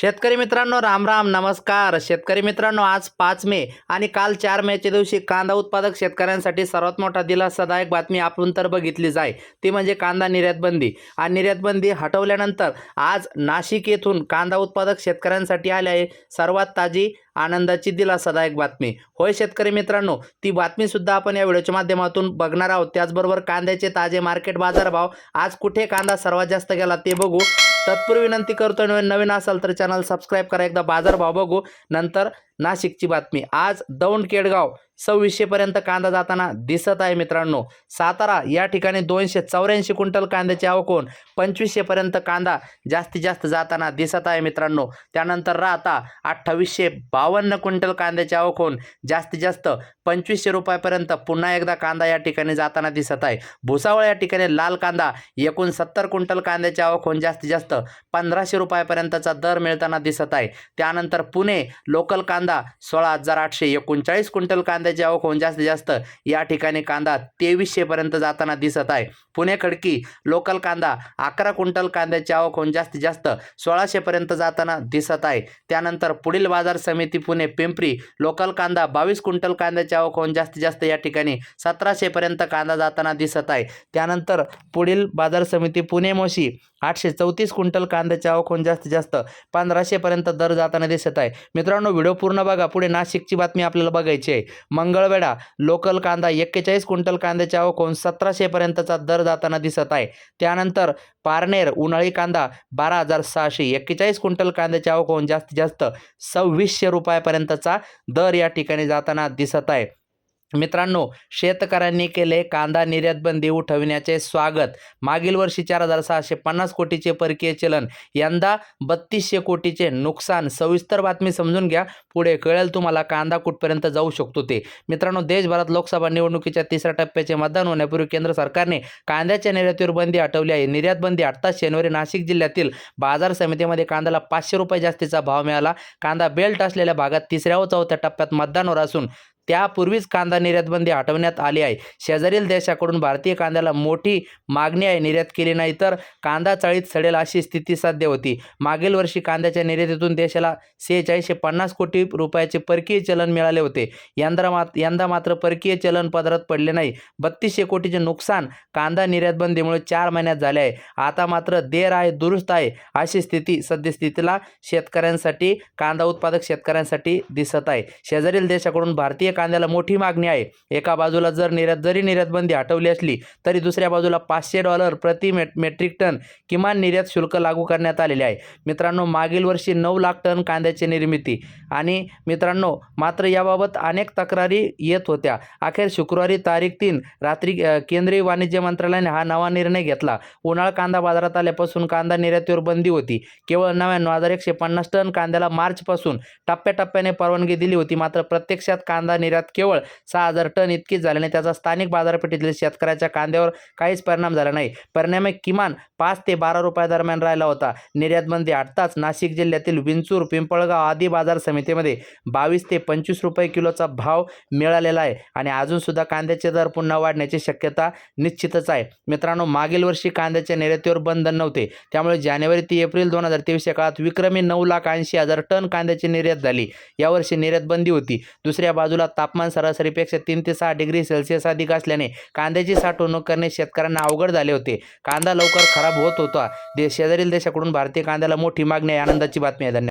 शेतकरी मित्रांनो राम राम नमस्कार. शेतकरी मित्रांनो आज पाच मे आणि काल चार मेच्या दिवशी कांदा उत्पादक शेतकऱ्यांसाठी सर्वात मोठा दिलासादायक बातमी आपण तर बघितली जाय ती म्हणजे कांदा निर्यातबंदी. आणि निर्यातबंदी हटवल्यानंतर आज नाशिक येथून कांदा उत्पादक शेतकऱ्यांसाठी आले आहे सर्वात ताजी आनंदाची दिलासादायक बातमी. होय शेतकरी मित्रांनो ती बातमीसुद्धा आपण या व्हिडिओच्या माध्यमातून बघणार आहोत. त्याचबरोबर कांद्याचे ताजे मार्केट बाजारभाव. आज कुठे कांदा सर्वात जास्त गेला ते बघू. तत्पूर्वी विनंती करतो नवीन नवीन असाल तर चॅनल सबस्क्राईब करा. एकदा बाजार भाव बघू. नंतर नाशिकची बातमी. आज दौंड केडगाव सव्वीसशेपर्यंत कांदा जाताना दिसत आहे मित्रांनो. सातारा या ठिकाणी दोनशे चौऱ्याऐंशी क्विंटल कांद्याची आवक होऊन पंचवीसशेपर्यंत कांदा जास्तीत जास्त जाताना दिसत आहे मित्रांनो. त्यानंतर राहता अठ्ठावीसशे बावन्न क्विंटल कांद्याची आवक होऊन जास्तीत जास्त पंचवीसशे रुपयापर्यंत पुन्हा एकदा कांदा या ठिकाणी जाताना दिसत आहे. भुसावळ या ठिकाणी लाल कांदा एकूण सत्तर क्विंटल कांद्याची आवक होऊन जास्तीत जास्त पंधराशे रुपयापर्यंतचा दर मिळताना दिसत आहे. त्यानंतर पुणे लोकल कांदा सोळा हजार आठशे एकोणचाळीस क्विंटल कांद्याची आवक होऊन जास्तीत जास्त या ठिकाणी कांदा तेवीसशेपर्यंत जाताना दिसत आहे. पुणे खडकी लोकल कांदा अकरा क्विंटल कांद्याची आवक होऊन जास्तीत जास्त सोळाशेपर्यंत जाताना दिसत आहे. त्यानंतर पुढील बाजार समिती पुणे पिंपरी लोकल कांदा बावीस क्विंटल कांद्याची आवक होऊन जास्तीत जास्त या ठिकाणी सतराशेपर्यंत कांदा जाताना दिसत आहे. त्यानंतर पुढील बाजार समिती पुणे मोशी आठशे चौतीस क्विंटल कांद्याची आवक होऊन जास्तीत जास्त पंधराशेपर्यंत दर जाताना दिसत आहे. मित्रांनो व्हिडिओ पूर्ण पूर्ण बघा. पुढे नाशिकची बातमी आपल्याला बघायची आहे. मंगळवेढा लोकल कांदा एक्केचाळीस क्विंटल कांद्याची आवक होऊन सतराशेपर्यंतचा दर जाताना दिसत आहे. त्यानंतर पारनेर उन्हाळी कांदा बारा हजार सहाशे एक्केचाळीस क्विंटल कांद्याची आवक होऊन जास्तीत जास्त सव्वीसशे रुपयापर्यंतचा दर या ठिकाणी जाताना दिसत आहे. मित्रांनो शेतकऱ्यांनी केले कांदा निर्यात बंदी उठविण्याचे स्वागत. मागील वर्षी चार हजार सहाशे पन्नास कोटीचे परकीय चलन यंदा बत्तीसशे कोटीचे नुकसान. सविस्तर बातमी समजून घ्या पुढे कळेल तुम्हाला कांदा कुठपर्यंत जाऊ शकतो ते. मित्रांनो देशभरात लोकसभा निवडणुकीच्या तिसऱ्या टप्प्याचे मतदान होण्यापूर्वी केंद्र सरकारने कांद्याच्या निर्यातीवर बंदी हटवली आहे. निर्यात बंदी हटताच शनिवारी नाशिक जिल्ह्यातील बाजार समितीमध्ये कांद्याला पाचशे रुपये जास्तीचा भाव मिळाला. कांदा बेल्ट असलेल्या भागात तिसऱ्या व चौथ्या टप्प्यात मतदानवर असून त्यापूर्वीच कांदा निर्यातबंदी हटवण्यात आली आहे. शेजारील देशाकडून भारतीय कांद्याला मोठी मागणी आहे. निर्यात केली नाही तर कांदा चाळीत सडेल अशी स्थिती सध्या होती. मागील वर्षी कांद्याच्या निर्यातीतून देशाला सेहेचाळीसशे पन्नास कोटी रुपयाचे परकीय चलन मिळाले होते. यंदा मात यंदा मात्र परकीय चलन पदरात पडले नाही. बत्तीसशे कोटीचे नुकसान कांदा निर्यातबंदीमुळे चार महिन्यात झाले आहे. आता मात्र देर आहे दुरुस्त आहे अशी स्थिती सद्यस्थितीला शेतकऱ्यांसाठी कांदा उत्पादक शेतकऱ्यांसाठी दिसत आहे. शेजारील देशाकडून भारतीय कांद्याला मोठी मागणी आहे. एका बाजूला जर निर्यात जरी निर्यातबंदी हटवली असली तरी दुसऱ्या बाजूला पाचशे डॉलर प्रति मेट मेट्रिक टन किमान निर्यात शुल्क लागू करण्यात आलेले आहे. मित्रांनो मागील वर्षी नऊ लाख टन कांद्याची निर्मिती आणि मित्रांनो मात्र याबाबत अनेक तक्रारी येत होत्या. अखेर शुक्रवारी तारीख तीन रात्री केंद्रीय वाणिज्य मंत्रालयाने हा नवा निर्णय घेतला. उन्हाळा कांदा बाजारात आल्यापासून कांदा निर्यातीवर बंदी होती. केवळ नव्याण्णव हजार एकशे पन्नास टन कांद्याला मार्चपासून टप्प्याटप्प्याने परवानगी दिली होती. मात्र प्रत्यक्षात कांदा निर्यात निर्यात केवळ सहा हजार टन इतकीच झाल्याने त्याचा स्थानिक बाजारपेठेतील शेतकऱ्याच्या कांद्यावर काहीच परिणाम झाला नाही. परिणामी किमान पाच ते बारा रुपयादरम्यान राहिला होता. निर्यातबंदी बंदी नाशिक जिल्ह्यातील विंचूर पिंपळगाव आदी बाजार समितीमध्ये बावीस ते पंचवीस रुपये किलोचा भाव मिळालेला आहे आणि अजूनसुद्धा कांद्याचे दर पुन्हा वाढण्याची शक्यता निश्चितच आहे. मित्रांनो मागील वर्षी कांद्याच्या निर्यातीवर बंधन नव्हते. त्यामुळे जानेवारी ते एप्रिल दोन हजार तेवीस या काळात विक्रमी नऊ लाख ऐंशी हजार टन कांद्याची निर्यात झाली. यावर्षी निर्यात बंदी होती. दुसऱ्या बाजूला तापमान सरासरीपेक्षा तीन ते सहा डिग्री सेल्सिअस अधिक असल्याने कांद्याची साठवणूक करणे शेतकऱ्यांना अवघड झाले होते. कांदा लवकर खराब होत होता. देश शेजारील देशाकडून भारतीय कांद्याला मोठी मागणी आहे. आनंदाची बातमी आहे. धन्यवाद.